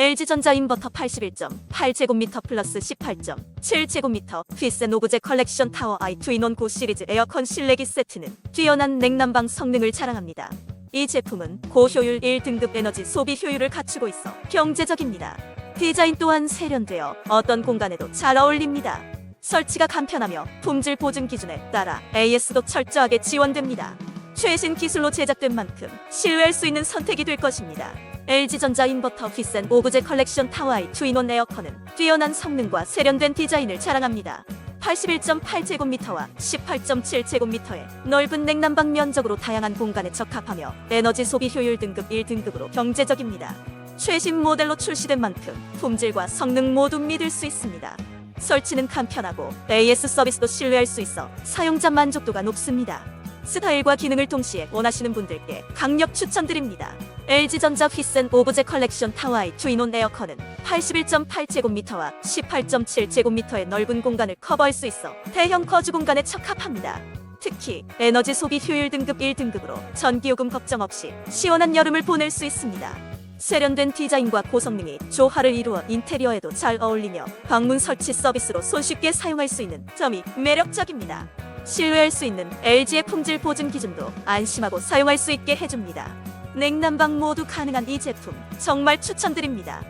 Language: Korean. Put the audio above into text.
LG전자 인버터 81.8제곱미터 플러스 18.7제곱미터 휘센 오브제 컬렉션 타워 i 트윈원 고 시리즈 에어컨 실내기 세트는 뛰어난 냉난방 성능을 자랑합니다. 이 제품은 고효율 1등급 에너지 소비 효율을 갖추고 있어 경제적입니다. 디자인 또한 세련되어 어떤 공간에도 잘 어울립니다. 설치가 간편하며 품질 보증 기준에 따라 AS도 철저하게 지원됩니다. 최신 기술로 제작된 만큼 신뢰할 수 있는 선택이 될 것입니다. LG전자 인버터 휘센 오브제 컬렉션 타워아이 투인원 에어컨은 뛰어난 성능과 세련된 디자인을 자랑합니다. 81.8제곱미터와 18.7제곱미터의 넓은 냉난방 면적으로 다양한 공간에 적합하며 에너지 소비 효율 등급 1등급으로 경제적입니다. 최신 모델로 출시된 만큼 품질과 성능 모두 믿을 수 있습니다. 설치는 간편하고 AS 서비스도 신뢰할 수 있어 사용자 만족도가 높습니다. 스타일과 기능을 동시에 원하시는 분들께 강력 추천드립니다. LG전자 휘센 오브제 컬렉션 타와이 투인온 에어컨은 81.8제곱미터와 18.7제곱미터의 넓은 공간을 커버할 수 있어 대형 거주 공간에 적합합니다. 특히 에너지 소비 효율 등급 1등급으로 전기요금 걱정 없이 시원한 여름을 보낼 수 있습니다. 세련된 디자인과 고성능이 조화를 이루어 인테리어에도 잘 어울리며 방문 설치 서비스로 손쉽게 사용할 수 있는 점이 매력적입니다. 신뢰할 수 있는 LG의 품질 보증 기준도 안심하고 사용할 수 있게 해줍니다. 냉난방 모두 가능한 이 제품 정말 추천드립니다.